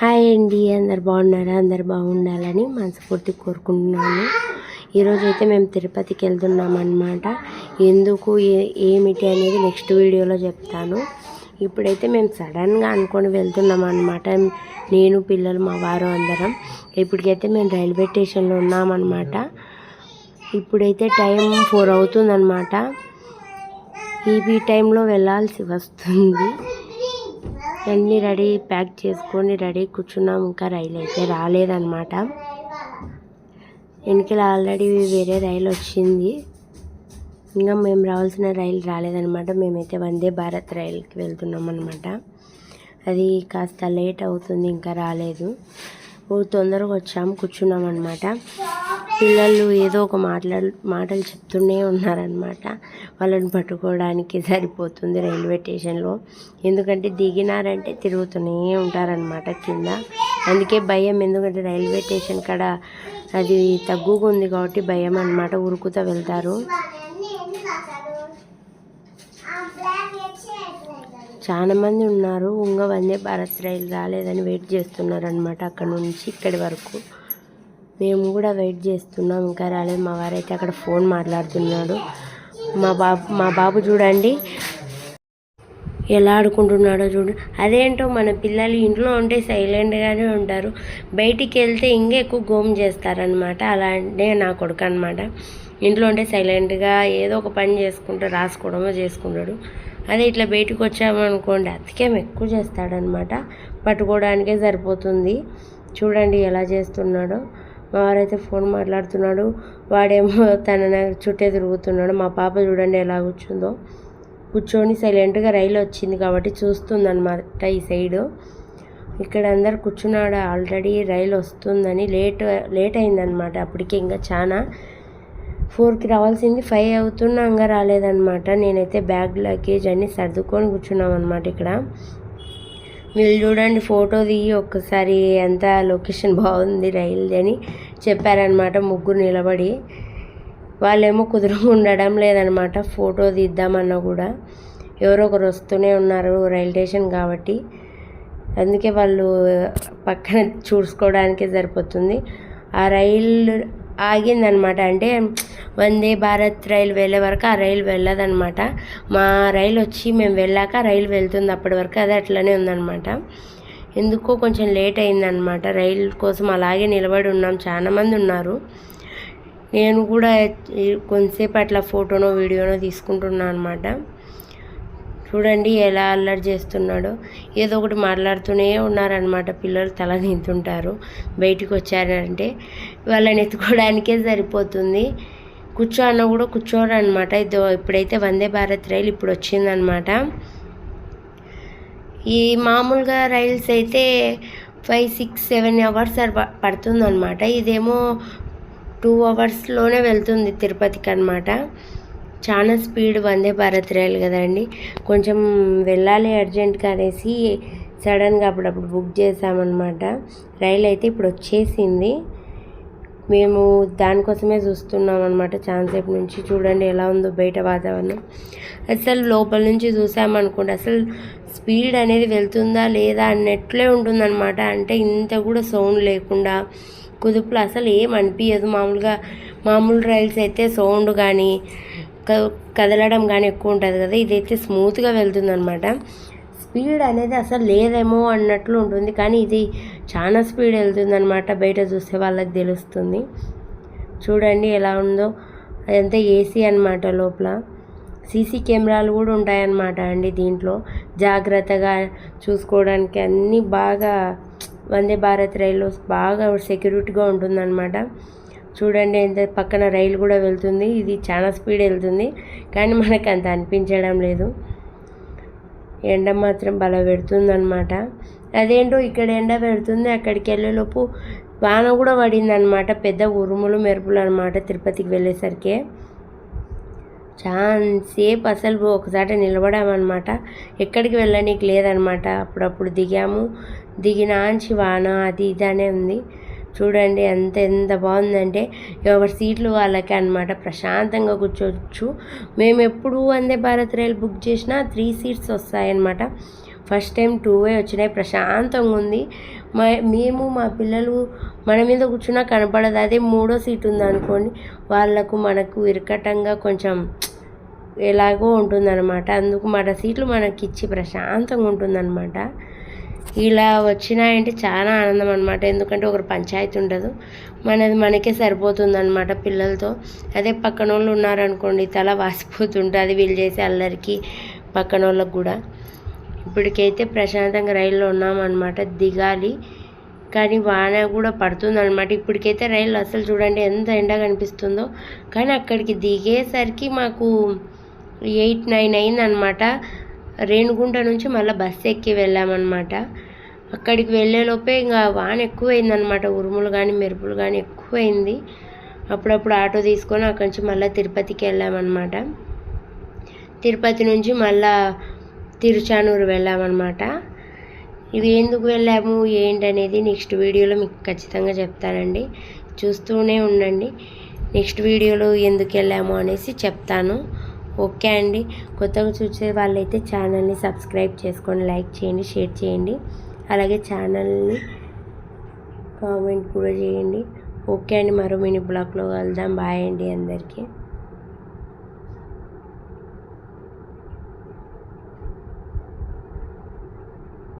Hi అండి అందరు బాగున్నారా? అందరు బాగుండాలని మనస్ఫూర్తి కోరుకుంటున్నాను. ఈరోజు అయితే మేము తిరుపతికి వెళ్తున్నాం అనమాట ఎందుకు ఏమిటి అనేది నెక్స్ట్ వీడియోలో చెప్తాను. ఇప్పుడైతే మేము సడన్గా అనుకొని వెళ్తున్నాం అనమాట నేను పిల్లలు మా వారు అందరం. ఇప్పటికైతే మేము రైల్వే స్టేషన్లో ఉన్నామన్నమాట. ఇప్పుడైతే టైం ఫోర్ అవుతుందన్నమాట. ఈ టైంలో వెళ్ళాల్సి వస్తుంది. అన్నీ రెడీ ప్యాక్ చేసుకొని రెడీ కూర్చున్నాం. ఇంకా రైలు అయితే రాలేదన్నమాట. వెనకాల ఆల్రెడీ వేరే రైలు వచ్చింది. ఇంకా మేము రావాల్సిన రైలు రాలేదన్నమాట. మేమైతే వందే భారత్ రైలుకి వెళ్తున్నాం అనమాట అది కాస్త లేట్ అవుతుంది ఇంకా రాలేదు. తొందరగా వచ్చాము కూర్చున్నాం అనమాట పిల్లలు ఏదో ఒక మాట్లాడు మాటలు చెప్తూనే ఉన్నారనమాట వాళ్ళని పట్టుకోవడానికి సరిపోతుంది రైల్వే స్టేషన్లో. ఎందుకంటే దిగినారంటే తిరుగుతూనే ఉంటారనమాట కింద. అందుకే భయం ఎందుకంటే రైల్వే స్టేషన్ కాడ అది తగ్గుగా ఉంది కాబట్టి భయం అనమాట ఉరుకుతూ వెళ్తారు. చాలామంది ఉన్నారు. ఇంకా వందే భారత్ రైలు రాలేదని వెయిట్ చేస్తున్నారు అనమాట అక్కడ నుంచి ఇక్కడి వరకు. మేము కూడా వెయిట్ చేస్తున్నాం. ఇంకా రాలేదు. మా వారైతే అక్కడ ఫోన్ మాట్లాడుతున్నాడు. మా బాబు మా బాబు చూడండి. ఎలా ఆడుకుంటున్నాడో చూడు. అదేంటో మన పిల్లలు ఇంట్లో ఉంటే సైలెంట్గానే ఉంటారు. బయటికి వెళ్తే ఇంకా ఎక్కువ గోమ్ చేస్తారనమాట అలాంటి నా కొడుకు అనమాట ఇంట్లో ఉంటే సైలెంట్గా ఏదో ఒక పని చేసుకుంటూ రాసుకోవడమో చేసుకుంటాడు. అదే ఇట్లా బయటకు వచ్చామనుకోండి అతికేం ఎక్కువ చేస్తాడనమాట పట్టుకోవడానికే సరిపోతుంది. చూడండి ఎలా చేస్తున్నాడో. వారైతే ఫోన్ మాట్లాడుతున్నాడు. వాడేమో తన చుట్టే తిరుగుతున్నాడు. మా పాప చూడండి ఎలా కూర్చుందో. కూర్చొని సైలెంట్గా రైలు వచ్చింది కాబట్టి చూస్తుందన్నమాట ఈ సైడు. ఇక్కడ అందరు కూర్చున్నాడు? ఆల్రెడీ రైలు వస్తుందని లేట్ లేట్ అయిందనమాట అప్పటికి ఇంకా చాలా ఫోర్కి రావాల్సింది ఫైవ్ అవుతున్నా ఇంకా రాలేదనమాట నేనైతే బ్యాగ్ లగేజ్ అన్నీ సర్దుకొని కూర్చున్నాం అనమాట ఇక్కడ. వీళ్ళు చూడండి ఫోటో దిగి ఒక్కసారి అంతా లొకేషన్ బాగుంది రైల్ది అని చెప్పారనమాట ముగ్గురు నిలబడి. వాళ్ళేమో కుదురుగా ఉండడం లేదనమాట ఫోటో తీద్దామన్నా కూడా. ఎవరో ఒకరు వస్తూనే ఉన్నారు రైల్ స్టేషన్ కాబట్టి. అందుకే వాళ్ళు పక్కన చూసుకోవడానికే సరిపోతుంది. ఆ రైలు ఆగిందనమాట. అంటే వందే భారత్ రైలు వెళ్ళే వరకు ఆ రైలు వెళ్ళదనమాట. మా రైలు వచ్చి మేము వెళ్ళాక రైలు వెళ్తుంది అప్పటి వరకు అది అట్లనే ఉందనమాట. ఎందుకో కొంచెం లేట్ అయిందనమాట. రైలు కోసం అలాగే నిలబడి ఉన్నాం. చాలామంది ఉన్నారు. నేను కూడా కొంతసేపు అట్లా ఫోటోనో వీడియోనో తీసుకుంటున్నాను అనమాట. చూడండి ఎలా అల్లరి చేస్తున్నాడో. ఏదో ఒకటి మాట్లాడుతూనే ఉన్నారనమాట పిల్లలు తల నింతుంటారు. బయటికి వచ్చారంటే వాళ్ళని ఎత్తుకోవడానికే సరిపోతుంది. కూర్చో అన్న కూడా కూర్చోడు అనమాట ఇదో ఇప్పుడైతే వందే భారత్ రైలు ఇప్పుడు వచ్చిందనమాట ఈ మామూలుగా రైల్స్ అయితే ఫైవ్ సిక్స్ సెవెన్ అవర్స్ పడుతుందన్నమాట. ఇదేమో టూ అవర్స్లోనే వెళ్తుంది తిరుపతికి అనమాట చాలా స్పీడ్ వందే భారత్ రైలు కదండి. కొంచెం వెళ్ళాలి అర్జెంట్గా అనేసి సడన్గా అప్పుడప్పుడు బుక్ చేసామన్నమాట రైలు అయితే ఇప్పుడు వచ్చేసింది. మేము దానికోసమే చూస్తున్నాం అనమాట చాలాసేపు నుంచి. చూడండి ఎలా ఉందో బయట వాతావరణం. అసలు లోపల నుంచి చూసామనుకోండి అసలు స్పీడ్ అనేది వెళ్తుందా లేదా అన్నట్లే ఉంటుందన్నమాట. అంటే ఇంత కూడా సౌండ్ లేకుండా కుదుపులు అసలు ఏం అనిపించదు మామూలుగా మామూలు రైల్స్ అయితే సౌండ్ కానీ కదలడం కానీ ఎక్కువ ఉంటుంది కదా ఇదైతే స్మూత్గా వెళ్తుందనమాట స్పీడ్ అనేది అసలు లేదేమో అన్నట్లు ఉంటుంది కానీ ఇది చాలా స్పీడ్ వెళ్తుందనమాట బయట చూస్తే వాళ్ళకి తెలుస్తుంది. చూడండి ఎలా ఉందో అదంతా ఏసీ అన్నమాట లోపల. సీసీ కెమెరాలు కూడా ఉంటాయన్నమాట అండి దీంట్లో. జాగ్రత్తగా చూసుకోవడానికి అన్నీ బాగా వందే భారత్ రైల్లో బాగా సెక్యూరిటీగా ఉంటుందన్నమాట. చూడండి ఎంత పక్కన రైలు కూడా వెళ్తుంది. ఇది చాలా స్పీడ్ వెళ్తుంది. కానీ మనకు అంత అనిపించడం లేదు. ఎండ మాత్రం బల పెడుతుందనమాట అదేంటో ఇక్కడ ఎండ పెడుతుంది. అక్కడికి వెళ్ళేలోపు వాన కూడా పడిందనమాట పెద్ద ఉరుములు మెరుపులు అనమాట తిరుపతికి వెళ్ళేసరికి. చాలాసేపు అసలు ఒకసారి నిలబడామన్నమాట. ఎక్కడికి వెళ్ళనీకి లేదనమాట అప్పుడప్పుడు దిగాము. దిగినాంచి వాన అది ఇదనే ఉంది. చూడండి ఎంత ఎంత బాగుందంటే ఎవరి సీట్లు వాళ్ళకి అనమాట ప్రశాంతంగా కూర్చోవచ్చు. మేము ఎప్పుడు వందే భారత్ రైలు బుక్ చేసినా త్రీ సీట్స్ వస్తాయన్నమాట. ఫస్ట్ టైం టూ వే వచ్చినాయి. ప్రశాంతంగా ఉంది. మా మేము మా పిల్లలు మన మీద కూర్చున్నా కనపడదు. అదే మూడో సీట్ ఉందనుకోండి వాళ్ళకు మనకు ఇరకటంగా కొంచెం ఎలాగో ఉంటుందన్నమాట. అందుకు మన సీట్లు మనకి ఇచ్చి ప్రశాంతంగా ఉంటుందన్నమాట. ఇలా వచ్చినాయంటే చాలా ఆనందం అనమాట ఎందుకంటే ఒకరు పంచాయతీ ఉండదు. మనది మనకే సరిపోతుంది అనమాట పిల్లలతో. అదే పక్కన వాళ్ళు ఉన్నారనుకోండి తల వాసిపోతుంటుంది వీళ్ళు చేసే అల్లరికి పక్కన వాళ్ళకు కూడా. ఇప్పటికైతే ప్రశాంతంగా రైల్లో ఉన్నామన్నమాట దిగాలి. కానీ వాన కూడా పడుతుంది అనమాట ఇప్పటికైతే రైలు అసలు చూడండి ఎంత ఎండ కనిపిస్తుందో. కానీ అక్కడికి దిగేసరికి మాకు ఎయిట్ నైన్ అయిందనమాట రేణుగుంట నుంచి మళ్ళీ బస్సు ఎక్కి వెళ్ళామన్నమాట. అక్కడికి వెళ్ళేలోపే ఇంకా వాన ఎక్కువైందనమాట ఉరుములు కానీ మెరుపులు కానీ ఎక్కువైంది. అప్పుడప్పుడు ఆటో తీసుకొని అక్కడి నుంచి మళ్ళీ తిరుపతికి వెళ్ళామన్నమాట. తిరుపతి నుంచి మళ్ళా తిరుచానూరు వెళ్ళామన్నమాట. ఇవి ఎందుకు వెళ్ళాము ఏంటనేది నెక్స్ట్ వీడియోలో మీకు ఖచ్చితంగా చెప్తానండి. చూస్తూనే ఉండండి. నెక్స్ట్ వీడియోలో ఎందుకు వెళ్ళాము అనేసి చెప్తాను. ఓకే అండి. కొత్తగా చూసే వాళ్ళైతే ఛానల్ని సబ్స్క్రైబ్ చేసుకోండి లైక్ చేయండి షేర్ చేయండి. అలాగే ఛానల్ని కామెంట్ కూడా చేయండి. ఓకే అండి. మరో మినీ బ్లాగ్లో కలుద్దాం. బాయ్ అండి అందరికీ.